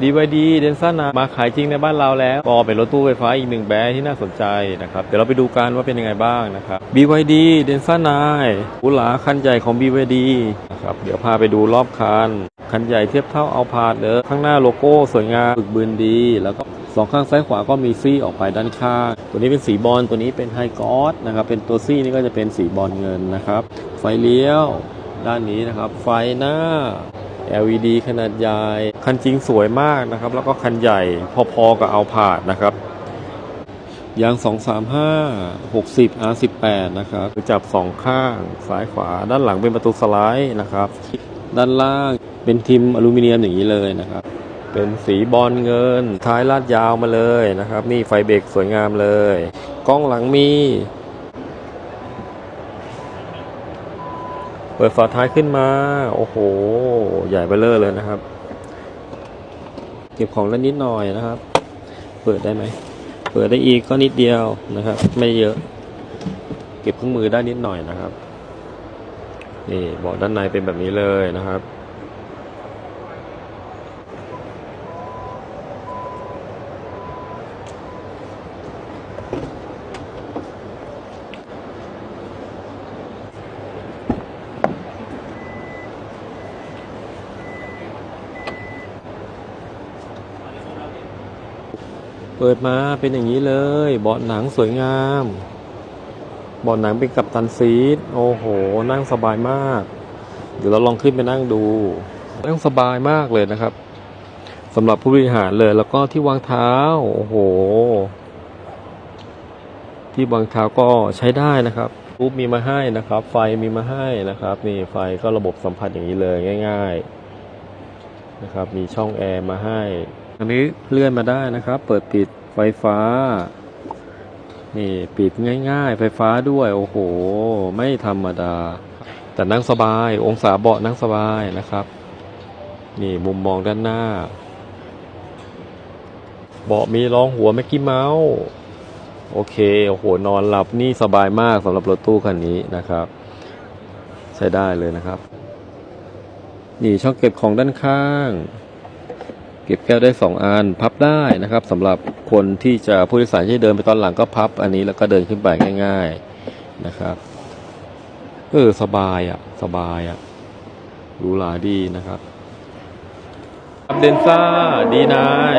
BYD เดนซ่านามาขายจริงในบ้านเราแล้ว ก็เป็นรถตู้ไฟฟ้าอีกหนึ่งแบรนด์ที่น่าสนใจนะครับ เดี๋ยวเราไปดูกันว่าเป็นยังไงบ้างนะครับ BYD เดนซ่านายหรูหราคันใหญ่ของ BYD นะครับ เดี๋ยวพาไปดูรอบคัน คันใหญ่เทียบเท่าเอาพาดเลยข้างหน้าโลโก้สวยงามบึกบืนดี แล้วก็สองข้างซ้ายขวาก็มีซี่ออกไปด้านข้าง ตัวนี้เป็นสีบอลตัวนี้เป็นไฮกอสนะครับ เป็นตัวซี่นี่ก็จะเป็นสีบอลเงินนะครับ ไฟเลี้ยวด้านนี้นะครับ ไฟหน้า LED ขนาดใหญ่ คันจริงสวยมากนะครับ แล้วก็คันใหญ่พอๆกับเอาผาดนะครับยาง 235 60 R18 นะครับจับสองข้างซ้ายขวา ด้านหลังเป็นประตูสไลด์นะครับ ด้านล่างเป็นทิมอลูมิเนียมอย่างนี้เลยนะครับ เป็นสีบอลเงิน ท้ายลาดยาวมาเลยนะครับ นี่ไฟเบรกสวยงามเลย กล้องหลังมี ปิดฝาท้ายขึ้นมา โอ้โห ใหญ่เบ้อเร่อเลยนะครับ เก็บของแล้วนิดหน่อยนะครับ เปิดได้ไหม เปิดได้อีกก็นิดเดียวนะครับ ไม่เยอะ เก็บเครื่องมือได้นิดหน่อยนะครับ นี่เบาะด้านในเป็นแบบนี้เลยนะครับ เปิดมาเป็นอย่างนี้เลย เบาะหนังสวยงาม เบาะหนังเป็นกับตันซีทโอ้โห นั่งสบายมาก เดี๋ยวเราลองขึ้นไปนั่งดู นั่งสบายมากเลยนะครับสำหรับผู้บริหารเลย แล้วก็ที่วางเท้า โอ้โห ที่วางเท้าก็ใช้ได้นะครับรูปมีมาให้นะครับ ไฟมีมาให้นะครับ นี่ไฟก็ระบบสัมผัสอย่างนี้เลยง่าย ๆ นะครับ มีช่องแอร์มาให้ อันนี้เลื่อนมาได้นะครับ เปิดปิดไฟฟ้า นี่ปิดง่ายๆ ไฟฟ้าด้วย โอ้โห ไม่ธรรมดา แต่นั่งสบาย องศาเบาะนั่งสบายนะครับ นี่มุมมองด้านหน้า เบาะมีรองหัวแม็กกี้เมาส์ โอเค โอ้โห นอนหลับนี่สบายมากสำหรับรถตู้คันนี้นะครับ ใช้ได้เลยนะครับ นี่ช่องเก็บของด้านข้าง เก็บแก้วได้สองอันพับได้นะครับสำหรับคนที่จะผู้โดยสารที่เดินไปตอนหลังก็พับอันนี้แล้วก็เดินขึ้นไปง่าย ๆนะครับเออสบายอะ สบายอะหรูหราดีนะครับอับเดนซ่าดีนาย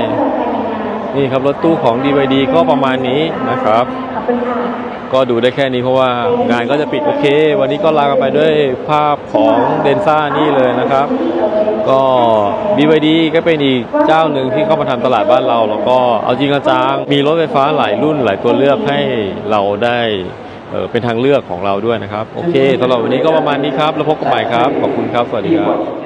นี่ครับรถตู้ของ DYD ก็ประมาณนี้นะครับ ขอบคุณค่ะก็ดูได้แค่นี้เพราะว่างานก็จะปิดโอเค วันนี้ก็ลากันไปด้วยภาพของเดนซ่านี่เลยนะครับ ก็ BYD ก็เป็นอีกเจ้าหนึ่งที่เข้ามาทำตลาดบ้านเรา แล้วก็เอาจริงเอาจังมีรถไฟฟ้าหลายรุ่นหลายตัวเลือกให้เราได้เเป็นทางเลือกของเราด้วยนะครับ โอเคสำหรับวันนี้ก็ประมาณนี้ครับ แล้วพบกันใหม่ครับ ขอบคุณครับ สวัสดีครับ